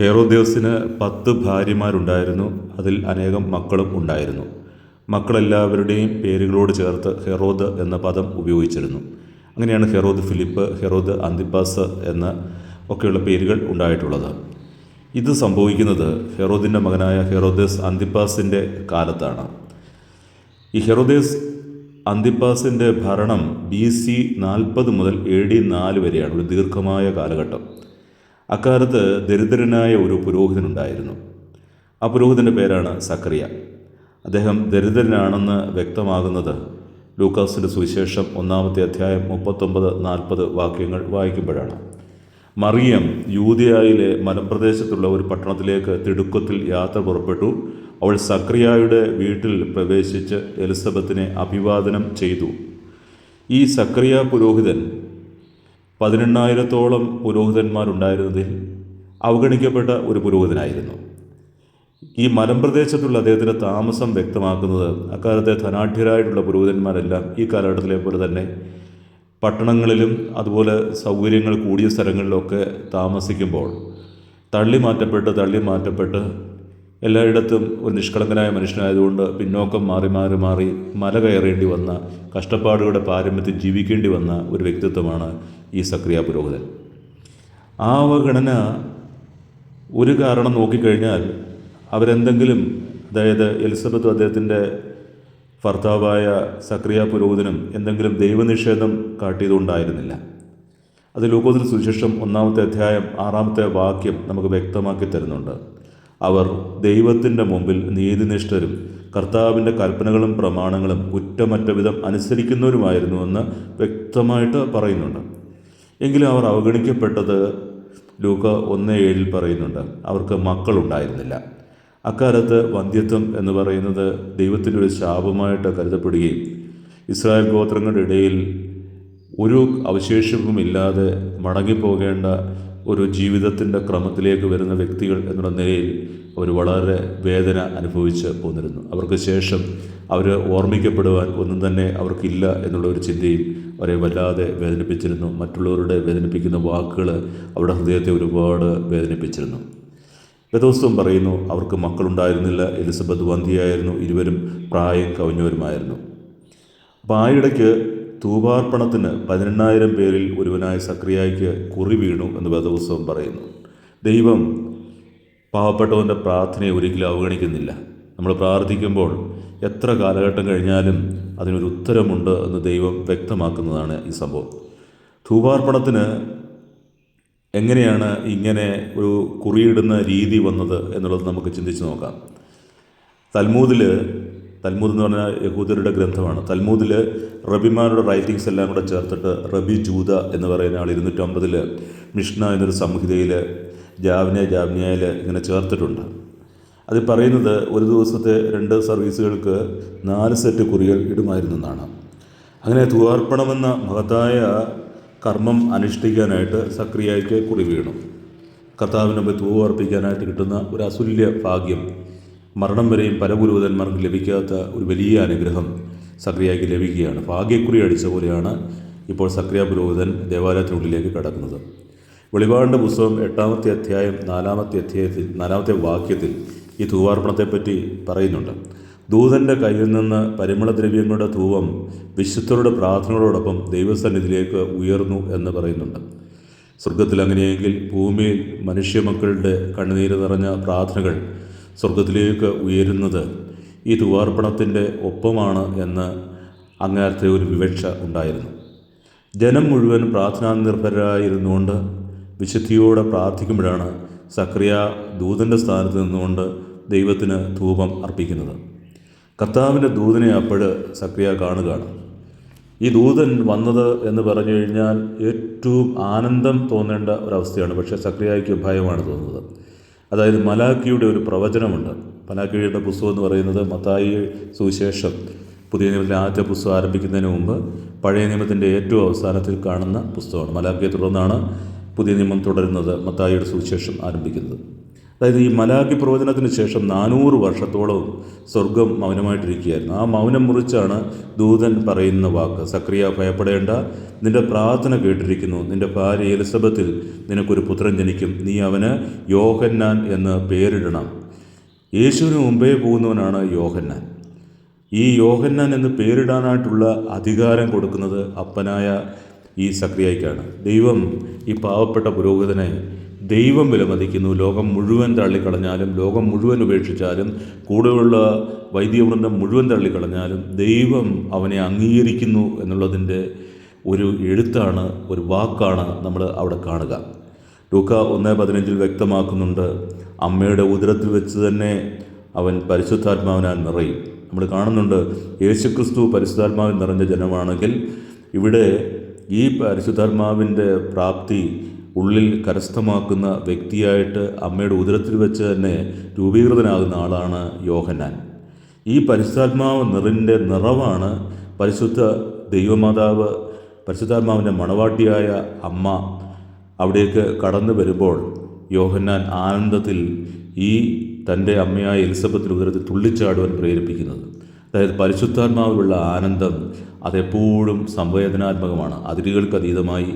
ഹെറോദേവസിന് പത്ത് ഭാര്യമാരുണ്ടായിരുന്നു. അതിൽ അനേകം മക്കളും ഉണ്ടായിരുന്നു. മക്കളെല്ലാവരുടെയും പേരുകളോട് ചേർത്ത് ഹെറോദ് എന്ന പദം ഉപയോഗിച്ചിരുന്നു. അങ്ങനെയാണ് ഹെറോദ് ഫിലിപ്പ് ഹെറോദ് അന്തിപ്പാസ് എന്ന ഒക്കെയുള്ള പേരുകൾ ഉണ്ടായിട്ടുള്ളത്. ഇത് സംഭവിക്കുന്നത് ഹെറോദിന്റെ മകനായ ഹെറോദേസ് അന്തിപ്പാസിന്റെ കാലത്താണ്. ഈ ഹെറോദേസ് അന്തിപ്പാസിന്റെ ഭരണം ബി സി നാൽപ്പത് മുതൽ എ ഡി നാല് വരെയാണ്. ഒരു ദീർഘമായ കാലഘട്ടം. അക്കാലത്ത് ദരിദ്രനായ ഒരു പുരോഹിതനുണ്ടായിരുന്നു. ആ പുരോഹിതന്റെ പേരാണ് സക്രിയ അദ്ദേഹം ദരിദ്രനാണെന്ന് വ്യക്തമാകുന്നത് ലൂക്കാസിന്റെ സുവിശേഷം ഒന്നാമത്തെ അധ്യായം മുപ്പത്തൊമ്പത് നാൽപ്പത് വാക്യങ്ങൾ വായിക്കുമ്പോഴാണ്. മറിയം യൂതിയായിലെ മലമ്പ്രദേശത്തുള്ള ഒരു പട്ടണത്തിലേക്ക് തിടുക്കത്തിൽ യാത്ര പുറപ്പെട്ടു. അവൾ സക്രിയായുടെ വീട്ടിൽ പ്രവേശിച്ച് എലിസബത്തിനെ അഭിവാദനം ചെയ്തു. ഈ സക്രിയ പുരോഹിതൻ പതിനെണ്ണായിരത്തോളം പുരോഹിതന്മാരുണ്ടായിരുന്നതിൽ അവഗണിക്കപ്പെട്ട ഒരു പുരോഹിതനായിരുന്നു. ഈ മലമ്പ്രദേശത്തുള്ള അദ്ദേഹത്തിന്റെ താമസം വ്യക്തമാക്കുന്നത് അക്കാലത്തെ ധനാഢ്യരായിട്ടുള്ള പുരോഹിതന്മാരെല്ലാം ഈ കാലഘട്ടത്തിലെ പോലെ തന്നെ പട്ടണങ്ങളിലും അതുപോലെ സൗകര്യങ്ങൾ കൂടിയ സ്ഥലങ്ങളിലൊക്കെ താമസിക്കുമ്പോൾ തള്ളി മാറ്റപ്പെട്ട് തള്ളി മാറ്റപ്പെട്ട് എല്ലായിടത്തും ഒരു നിഷ്കളങ്കനായ മനുഷ്യനായതുകൊണ്ട് പിന്നോക്കം മാറി മാറി മാറി മല കയറേണ്ടി വന്ന കഷ്ടപ്പാടുകളുടെ പാരമ്യത്തിൽ ജീവിക്കേണ്ടി വന്ന ഒരു വ്യക്തിത്വമാണ് ഈ സക്രിയ പുരോഹിതൻ. ആ അവഗണന ഒരു കാരണം നോക്കിക്കഴിഞ്ഞാൽ അവരെന്തെങ്കിലും അതായത് എലിസബത്ത് അദ്ദേഹത്തിന്റെ ഭർത്താവായ സക്രിയ പുരോഹിതനും എന്തെങ്കിലും ദൈവനിഷേധം കാട്ടിയതുകൊണ്ടായിരുന്നില്ല അത് ലൂക്കോസിന് സുശേഷം ഒന്നാമത്തെ അധ്യായം ആറാമത്തെ വാക്യം നമുക്ക് വ്യക്തമാക്കി തരുന്നുണ്ട്. അവർ ദൈവത്തിന്റെ മുമ്പിൽ നീതിനിഷ്ഠരും കർത്താവിന്റെ കൽപ്പനകളും പ്രമാണങ്ങളും കുറ്റമറ്റ വിധം അനുസരിക്കുന്നവരുമായിരുന്നുവെന്ന് വ്യക്തമായിട്ട് പറയുന്നുണ്ട്. എങ്കിലും അവർ അവഗണിക്കപ്പെട്ടത് ലൂക്ക ഒന്ന് ഏഴിൽ പറയുന്നുണ്ട് അവർക്ക് മക്കളുണ്ടായിരുന്നില്ല. അക്കാലത്ത് വന്ധ്യത്വം എന്ന് പറയുന്നത് ദൈവത്തിന്റെ ഒരു ശാപമായിട്ട് കരുതപ്പെടുകയും ഇസ്രായേൽ ഗോത്രങ്ങളുടെ ഇടയിൽ ഒരു അവശേഷവുമില്ലാതെ മടങ്ങിപ്പോകേണ്ട ഒരു ജീവിതത്തിന്റെ ക്രമത്തിലേക്ക് വരുന്ന വ്യക്തികൾ എന്നുള്ള നിലയിൽ അവർ വളരെ വേദന അനുഭവിച്ച് പോന്നിരുന്നു. അവർക്ക് ശേഷം അവർ ഓർമ്മിക്കപ്പെടുവാൻ ഒന്നും തന്നെ അവർക്കില്ല എന്നുള്ള ഒരു ചിന്തയും അവരെ വല്ലാതെ വേദനിപ്പിച്ചിരുന്നു. മറ്റുള്ളവരുടെ വേദനിപ്പിക്കുന്ന വാക്കുകൾ അവരുടെ ഹൃദയത്തെ ഒരുപാട് വേദനിപ്പിച്ചിരുന്നു. വേദോസ്തവം പറയുന്നു അവർക്ക് മക്കളുണ്ടായിരുന്നില്ല. എലിസബത്ത് വന്ധിയായിരുന്നു ഇരുവരും പ്രായം കവിഞ്ഞവരുമായിരുന്നു. അപ്പോൾ ആ ഇടയ്ക്ക് തൂപാർപ്പണത്തിന് പതിനെണ്ണായിരം പേരിൽ ഒരുവനായ സക്രിയായ്ക്ക് കുറി വീണു എന്ന് വേദപുസ്തകം പറയുന്നു. ദൈവം പാവപ്പെട്ടവന്റെ പ്രാർത്ഥനയെ ഒരിക്കലും അവഗണിക്കുന്നില്ല. നമ്മൾ പ്രാർത്ഥിക്കുമ്പോൾ എത്ര കാലഘട്ടം കഴിഞ്ഞാലും അതിനൊരു ഉത്തരമുണ്ട് എന്ന് ദൈവം വ്യക്തമാക്കുന്നതാണ് ഈ സംഭവം. ധൂപാർപ്പണത്തിന് എങ്ങനെയാണ് ഇങ്ങനെ ഒരു കുറിയിടുന്ന രീതി വന്നത് എന്നുള്ളത് നമുക്ക് ചിന്തിച്ച് നോക്കാം. തൽമൂദിൽ തൽമൂദ് എന്ന് പറഞ്ഞാൽ യഹൂദരുടെ ഗ്രന്ഥമാണ്. തൽമൂദിൽ റബിമാരുടെ റൈറ്റിങ്സ് എല്ലാം കൂടെ ചേർത്തിട്ട് റബി ജൂത എന്ന് പറയുന്ന ആൾ ഇരുന്നൂറ്റമ്പതിൽ മിഷ്ന എന്നൊരു സംഹിതയിൽ ജാവ്നിയ ജാവ്നിയയിൽ ഇങ്ങനെ ചേർത്തിട്ടുണ്ട്. അത് പറയുന്നത് ഒരു ദിവസത്തെ രണ്ട് സർവീസുകൾക്ക് നാല് സെറ്റ് കുറികൾ ഇടുമായിരുന്നെന്നാണ്. അങ്ങനെ തുവാർപ്പണമെന്ന മഹത്തായ കർമ്മം അനുഷ്ഠിക്കാനായിട്ട് സക്രിയയ്ക്ക് കുറി വീണു. കർത്താവിന് മുമ്പ് തൂവ് അർപ്പിക്കാനായിട്ട് കിട്ടുന്ന ഒരു അസുല്യ ഭാഗ്യം മരണം വരെയും പല പുരോഹിതന്മാർക്കും ലഭിക്കാത്ത ഒരു വലിയ അനുഗ്രഹം സക്രിയയ്ക്ക് ലഭിക്കുകയാണ്. ഭാഗ്യക്കുറി അടിച്ച പോലെയാണ് ഇപ്പോൾ സക്രിയ പുരോഹിതൻ ദേവാലയത്തിനുള്ളിലേക്ക് കടക്കുന്നത്. വെളിപാടിന്റെ പുസ്തകം എട്ടാമത്തെ അധ്യായം നാലാമത്തെ അധ്യായത്തിൽ നാലാമത്തെ വാക്യത്തിൽ ഈ ധൂവാർപ്പണത്തെപ്പറ്റി പറയുന്നുണ്ട്. ദൂതന്റെ കയ്യിൽ നിന്ന് പരിമളദ്രവ്യങ്ങളുടെ ധൂവം വിശുദ്ധരുടെ പ്രാർത്ഥനകളോടൊപ്പം ദൈവസന്നിധിയിലേക്ക് ഉയർന്നു എന്ന് പറയുന്നുണ്ട്. സ്വർഗത്തിൽ അങ്ങനെയെങ്കിൽ ഭൂമിയിൽ മനുഷ്യമക്കളുടെ കണ്ണുനീര് നിറഞ്ഞ പ്രാർത്ഥനകൾ സ്വർഗത്തിലേക്ക് ഉയരുന്നത് ഈ തുവാർപ്പണത്തിന്റെ ഒപ്പമാണ് എന്ന് അങ്ങനത്തെ ഒരു വിവക്ഷ ഉണ്ടായിരുന്നു. ജനം മുഴുവൻ പ്രാർത്ഥനാ നിർഭരായിരുന്നുകൊണ്ട് വിശുദ്ധിയോടെ പ്രാർത്ഥിക്കുമ്പോഴാണ് സക്രിയ ദൂതന്റെ സ്ഥാനത്ത് നിന്നുകൊണ്ട് ദൈവത്തിന് ധൂപം അർപ്പിക്കുന്നത്. കർത്താവിന്റെ ദൂതനെ അപ്പോഴ് സക്രിയ കാണുകയാണ്. ഈ ദൂതൻ വന്നത് എന്ന് പറഞ്ഞു കഴിഞ്ഞാൽ ഏറ്റവും ആനന്ദം തോന്നേണ്ട ഒരവസ്ഥയാണ്. പക്ഷേ സക്രിയയ്ക്ക് ഭയമാണ് തോന്നുന്നത്. അതായത് മലാക്കിയുടെ ഒരു പ്രവചനമുണ്ട്. മലാക്കിയുടെ പുസ്തകം എന്ന് പറയുന്നത് മത്തായി സുവിശേഷം പുതിയ നിയമത്തിലെ ആദ്യ പുസ്തകം ആരംഭിക്കുന്നതിന് മുമ്പ് പഴയ നിയമത്തിന്റെ ഏറ്റവും അവസാനത്തിൽ കാണുന്ന പുസ്തകമാണ്. മലാക്കിയെ തുടർന്നാണ് പുതിയ നിയമം തുടരുന്നത് മത്തായിയുടെ സുവിശേഷം ആരംഭിക്കുന്നത്. അതായത് ഈ മലാഖി പ്രവചനത്തിന് ശേഷം നാനൂറ് വർഷത്തോളം സ്വർഗം മൗനമായിട്ടിരിക്കുകയായിരുന്നു. ആ മൗനം മുറിച്ചാണ് ദൂതൻ പറയുന്ന വാക്ക്. സക്രിയ ഭയപ്പെടേണ്ട. നിന്റെ പ്രാർത്ഥന കേട്ടിരിക്കുന്നു. നിന്റെ ഭാര്യ എലിസബത്തിൽ നിനക്കൊരു പുത്രൻ ജനിക്കും. നീ അവന് യോഹന്നാൻ എന്ന് പേരിടണം. യേശുവിന് മുമ്പേ പോകുന്നവനാണ് യോഹന്നാൻ. ഈ യോഹന്നാൻ എന്ന് പേരിടാനായിട്ടുള്ള അധികാരം കൊടുക്കുന്നത് അപ്പനായ ഈ സക്രിയയ്ക്കാണ്. ദൈവം ഈ പാവപ്പെട്ട പുരോഹിതനെ ദൈവം വിലമതിക്കുന്നു. ലോകം മുഴുവൻ തള്ളിക്കളഞ്ഞാലും ലോകം മുഴുവൻ ഉപേക്ഷിച്ചാലും കൂടെയുള്ള വൈദ്യവൃന്ദം മുഴുവൻ തള്ളിക്കളഞ്ഞാലും ദൈവം അവനെ അംഗീകരിക്കുന്നു എന്നുള്ളതിന്റെ ഒരു എഴുത്താണ് ഒരു വാക്കാണ് നമ്മൾ അവിടെ കാണുക. ലൂക്ക ഒന്ന് പതിനഞ്ചിൽ വ്യക്തമാക്കുന്നുണ്ട് അമ്മയുടെ ഉദരത്തിൽ വെച്ച് തന്നെ അവൻ പരിശുദ്ധാത്മാവിനാൽ നിറയും. നമ്മൾ കാണുന്നുണ്ട് യേശുക്രിസ്തു പരിശുദ്ധാത്മാവിൽ നിറഞ്ഞ ജനമാണെങ്കിൽ ഇവിടെ ഈ പരിശുദ്ധാത്മാവിന്റെ പ്രാപ്തി ഉള്ളിൽ കരസ്ഥമാക്കുന്ന വ്യക്തിയായിട്ട് അമ്മയുടെ ഉദരത്തിൽ വെച്ച് തന്നെ രൂപീകൃതനാകുന്ന ആളാണ് യോഹന്നാൻ. ഈ പരിശുദ്ധാത്മാവ് നിറിന്റെ നിറവാണ് പരിശുദ്ധ ദൈവമാതാവ് പരിശുദ്ധാത്മാവിന്റെ മണവാട്ടിയായ അമ്മ അവിടേക്ക് കടന്നു വരുമ്പോൾ യോഹന്നാൻ ആനന്ദത്തിൽ ഈ തന്റെ അമ്മയായ എലിസബത്തിൽ ഉദരത്തിൽ തുള്ളിച്ചാടുവാൻ പ്രേരിപ്പിക്കുന്നത്. അതായത് പരിശുദ്ധാത്മാവിലുള്ള ആനന്ദം അതെപ്പോഴും സംവേദനാത്മകമാണ്. അതിരുകൾക്ക് അതീതമായി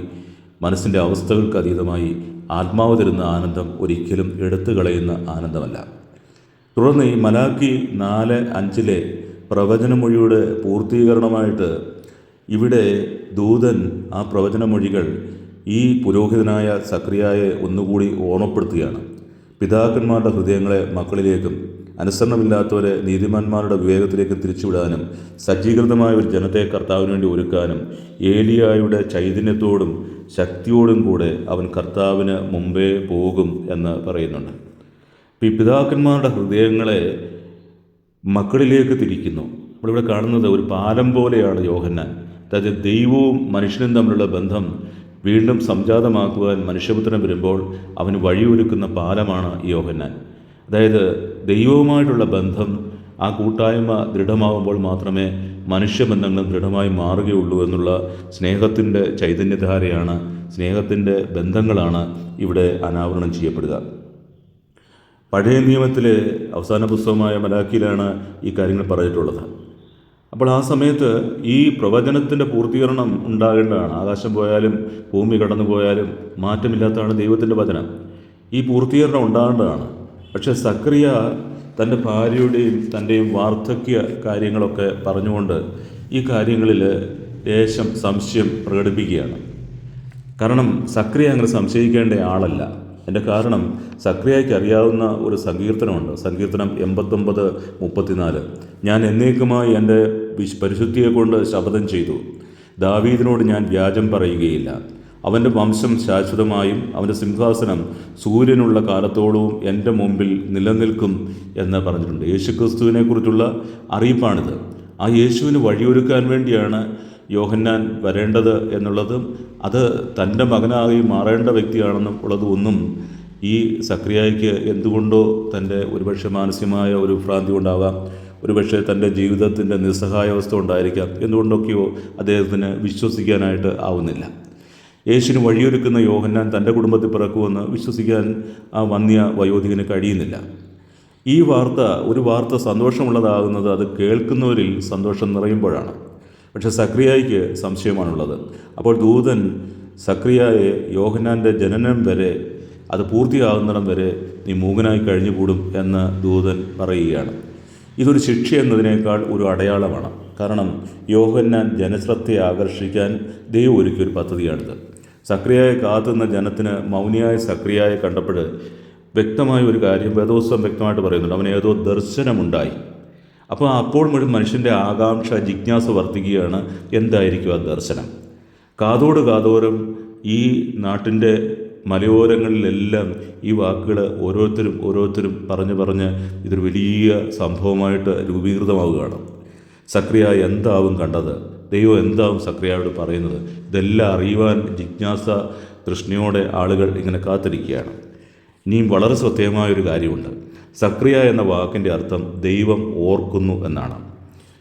മനസ്സിന്റെ അവസ്ഥകൾക്ക് അതീതമായി ആത്മാവ് തരുന്ന ആനന്ദം ഒരിക്കലും എടുത്തു കളയുന്ന ആനന്ദമല്ല. തുടർന്ന് ഈ മലാക്കി നാല് അഞ്ചിലെ പ്രവചനമൊഴിയുടെ പൂർത്തീകരണമായിട്ട് ഇവിടെ ദൂതൻ ആ പ്രവചനമൊഴികൾ ഈ പുരോഹിതനായ സക്രിയായെ ഒന്നുകൂടി ഓർമ്മപ്പെടുത്തുകയാണ്. പിതാക്കന്മാരുടെ ഹൃദയങ്ങളെ മക്കളിലേക്കും അനുസരണമില്ലാത്തവരെ നീതിമാന്മാരുടെ വിവേകത്തിലേക്ക് തിരിച്ചുവിടാനും സജ്ജീകൃതമായ ഒരു ജനത്തെ കർത്താവിന് വേണ്ടി ഒരുക്കാനും ഏലിയായുടെ ചൈതന്യത്തോടും ശക്തിയോടും കൂടെ അവൻ കർത്താവിന് മുമ്പേ പോകും എന്ന് പറയുന്നുണ്ട്. അപ്പോൾ ഈ പിതാക്കന്മാരുടെ ഹൃദയങ്ങളെ മക്കളിലേക്ക് തിരിക്കുന്നു. നമ്മളിവിടെ കാണുന്നത് ഒരു പാലം പോലെയാണ് യോഹന്നാൻ. അതായത് ദൈവവും മനുഷ്യനും തമ്മിലുള്ള ബന്ധം വീണ്ടും സംജാതമാക്കുവാൻ മനുഷ്യപുത്രൻ വരുമ്പോൾ അവന് വഴിയൊരുക്കുന്ന പാലമാണ് യോഹന്നാൻ. അതായത് ദൈവവുമായിട്ടുള്ള ബന്ധം ആ കൂട്ടായ്മ ദൃഢമാകുമ്പോൾ മാത്രമേ മനുഷ്യബന്ധങ്ങൾ ദൃഢമായി മാറുകയുള്ളൂ എന്നുള്ള സ്നേഹത്തിന്റെ ചൈതന്യധാരയാണ് സ്നേഹത്തിന്റെ ബന്ധങ്ങളാണ് ഇവിടെ അനാവരണം ചെയ്യപ്പെടുക. പഴയ നിയമത്തിലെ അവസാന പുസ്തകമായ മലാക്കിയിലാണ് ഈ കാര്യങ്ങൾ പറഞ്ഞിട്ടുള്ളത്. അപ്പോൾ ആ സമയത്ത് ഈ പ്രവചനത്തിന്റെ പൂർത്തീകരണം ഉണ്ടാകേണ്ടതാണ്. ആകാശം പോയാലും ഭൂമി കടന്നു പോയാലും മാറ്റമില്ലാത്തതാണ് ദൈവത്തിന്റെ വചനം. ഈ പൂർത്തീകരണം ഉണ്ടാകേണ്ടതാണ്. പക്ഷേ സക്രിയ തന്റെ ഭാര്യയുടെയും തന്റെയും വാർദ്ധക്യ കാര്യങ്ങളൊക്കെ പറഞ്ഞുകൊണ്ട് ഈ കാര്യങ്ങളിൽ ദേശം സംശയം പ്രകടിപ്പിക്കുകയാണ്. കാരണം സക്രിയ അങ്ങനെ സംശയിക്കേണ്ട ആളല്ല. എന്റെ കാരണം സക്രിയയ്ക്ക് അറിയാവുന്ന ഒരു സങ്കീർത്തനമുണ്ട്. സങ്കീർത്തനം എൺപത്തൊമ്പത് മുപ്പത്തിനാല്. ഞാൻ എന്നേക്കുമായി എന്റെ വിശ് പരിശുദ്ധിയെ കൊണ്ട് ശപഥം ചെയ്തു. ദാവീദിനോട് ഞാൻ വ്യാജം പറയുകയില്ല. അവന്റെ വംശം ശാശ്വതമായും അവന്റെ സിംഹാസനം സൂര്യനുള്ള കാലത്തോളവും എന്റെ മുമ്പിൽ നിലനിൽക്കും എന്ന് പറഞ്ഞിട്ടുണ്ട്. യേശുക്രിസ്തുവിനെക്കുറിച്ചുള്ള അറിയിപ്പാണിത്. ആ യേശുവിന് വഴിയൊരുക്കാൻ വേണ്ടിയാണ് യോഹന്നാൻ വരേണ്ടത് എന്നുള്ളതും. അത് തന്റെ മകനായി മാറേണ്ട വ്യക്തിയാണെന്നും ഉള്ളത് ഒന്നും ഈ സക്രിയയ്ക്ക് എന്തുകൊണ്ടോ തന്റെ ഒരുപക്ഷെ മാനസികമായ ഒരു ഭ്രാന്തി ഉണ്ടാകാം ഒരുപക്ഷെ തന്റെ ജീവിതത്തിന്റെ നിസ്സഹായാവസ്ഥ ഉണ്ടായിരിക്കാം. എന്തുകൊണ്ടൊക്കെയോ അദ്ദേഹത്തിന് വിശ്വസിക്കാനായിട്ട് ആവുന്നില്ല. യേശുവിന് വഴിയൊരുക്കുന്ന യോഹന്നാൻ തന്റെ കുടുംബത്തിൽ പിറക്കുമെന്ന് വിശ്വസിക്കാൻ ആ വന്യ വയോധികന് കഴിയുന്നില്ല. ഈ വാർത്ത ഒരു വാർത്ത സന്തോഷമുള്ളതാകുന്നത് അത് കേൾക്കുന്നവരിൽ സന്തോഷം നിറയുമ്പോഴാണ്. പക്ഷേ സക്രിയായിക്ക് സംശയമാണുള്ളത്. അപ്പോൾ ദൂതൻ സക്രിയായെ യോഹന്നാന്റെ ജനനം വരെ അത് പൂർത്തിയാകുന്നിടം വരെ നീ മൂകനായി കഴിഞ്ഞുകൂടും എന്ന് ദൂതൻ പറയുകയാണ്. ഇതൊരു ശിക്ഷ എന്നതിനേക്കാൾ ഒരു അടയാളമാണ്. കാരണം യോഹന്നാൻ ജനശ്രദ്ധയെ ആകർഷിക്കാൻ ദൈവം ഒരുക്കിയ ഒരു പദ്ധതിയാണിത്. സക്രിയയെ കാത്തുന്ന ജനത്തിന് മൗനിയായ സക്രിയയെ കണ്ടപ്പോൾ വ്യക്തമായ ഒരു കാര്യം വേദോത്സവം വ്യക്തമായിട്ട് പറയുന്നുണ്ട്. അവന് ഏതോ ദർശനമുണ്ടായി. അപ്പോൾ അപ്പോൾ മുഴുവൻ മനുഷ്യന്റെ ആകാംക്ഷ ജിജ്ഞാസ വർദ്ധിക്കുകയാണ്. എന്തായിരിക്കും ആ ദർശനം? കാതോട് കാതോരം ഈ നാട്ടിന്റെ മലയോരങ്ങളിലെല്ലാം ഈ വാക്കുകൾ ഓരോരുത്തരും ഓരോരുത്തരും പറഞ്ഞ് പറഞ്ഞ് ഇതൊരു വലിയ സംഭവമായിട്ട് രൂപീകൃതമാവുകയാണ്. സക്രിയ എന്താവും കണ്ടത്? ദൈവം എന്താവും സക്രിയയോട് പറയുന്നത്? ഇതെല്ലാം അറിയുവാൻ ജിജ്ഞാസ തൃഷ്ണയോടെ ആളുകൾ ഇങ്ങനെ കാത്തിരിക്കുകയാണ്. ഇനിയും വളരെ ശ്രദ്ധേയമായൊരു കാര്യമുണ്ട്. സക്രിയ എന്ന വാക്കിന്റെ അർത്ഥം ദൈവം ഓർക്കുന്നു എന്നാണ്.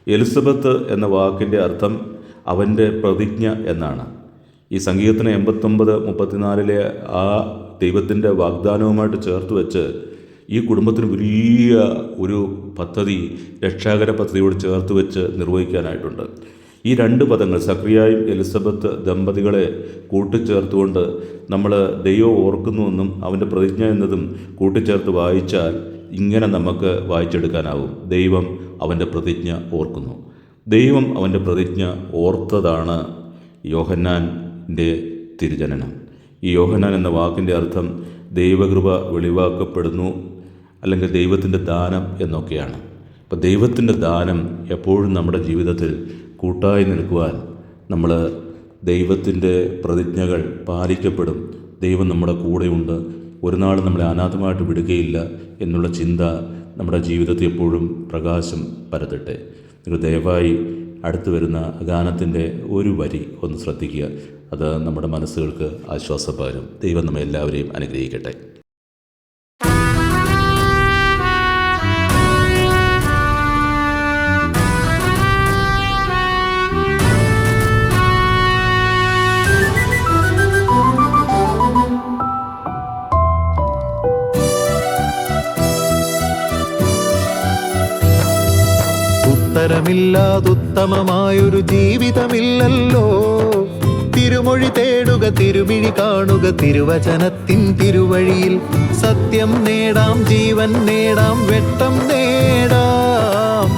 എലിസബത്ത് എന്ന വാക്കിന്റെ അർത്ഥം അവന്റെ പ്രതിജ്ഞ എന്നാണ്. ഈ സംഗീതത്തിന് എൺപത്തൊമ്പത് മുപ്പത്തിനാലിലെ ആ ദൈവത്തിന്റെ വാഗ്ദാനവുമായിട്ട് ചേർത്ത് വെച്ച് ഈ കുടുംബത്തിന് വലിയ ഒരു പദ്ധതി രക്ഷാകര പദ്ധതിയോട് ചേർത്ത് വെച്ച് നിർവഹിക്കാനായിട്ടുണ്ട്. ഈ രണ്ട് പദങ്ങൾ സക്രിയായും എലിസബത്ത് ദമ്പതികളെ കൂട്ടിച്ചേർത്തുകൊണ്ട് നമ്മൾ ദൈവം ഓർക്കുന്നുവെന്നും അവന്റെ പ്രതിജ്ഞ എന്നതും കൂട്ടിച്ചേർത്ത് വായിച്ചാൽ ഇങ്ങനെ നമുക്ക് വായിച്ചെടുക്കാനാവും. ദൈവം അവന്റെ പ്രതിജ്ഞ ഓർക്കുന്നു. ദൈവം അവന്റെ പ്രതിജ്ഞ ഓർത്തതാണ് യോഹന്നാന്റെ തിരുജനനം. ഈ യോഹന്നാൻ എന്ന വാക്കിന്റെ അർത്ഥം ദൈവകൃപ വെളിവാക്കപ്പെടുന്നു അല്ലെങ്കിൽ ദൈവത്തിന്റെ ദാനം എന്നൊക്കെയാണ്. അപ്പോൾ ദൈവത്തിന്റെ ദാനം എപ്പോഴും നമ്മുടെ ജീവിതത്തിൽ കൂട്ടായി നിൽക്കുവാൻ നമ്മൾ ദൈവത്തിന്റെ പ്രതിജ്ഞകൾ പാലിക്കപ്പെടും. ദൈവം നമ്മുടെ കൂടെയുണ്ട്. ഒരു നാൾ നമ്മളെ അനാഥമായിട്ട് വിടുകയില്ല എന്നുള്ള ചിന്ത നമ്മുടെ ജീവിതത്തിൽ എപ്പോഴും പ്രകാശം പരത്തട്ടെ. നിങ്ങൾ ദയവായി അടുത്തു വരുന്ന ഗാനത്തിന്റെ ഒരു വരി ഒന്ന് ശ്രദ്ധിക്കുക. അത് നമ്മുടെ മനസ്സുകൾക്ക് ആശ്വാസം പകരും. ദൈവം നമ്മെ എല്ലാവരെയും അനുഗ്രഹിക്കട്ടെ. ഉത്തരമില്ലാതുത്തമമായൊരു ജീവിതമില്ലല്ലോ. തിരുമൊഴി തേടുക തിരുമിഴി കാണുക തിരുവചനത്തിൻ തിരുവഴിയിൽ സത്യം നേടാം ജീവൻ നേടാം വെട്ടം നേടാം.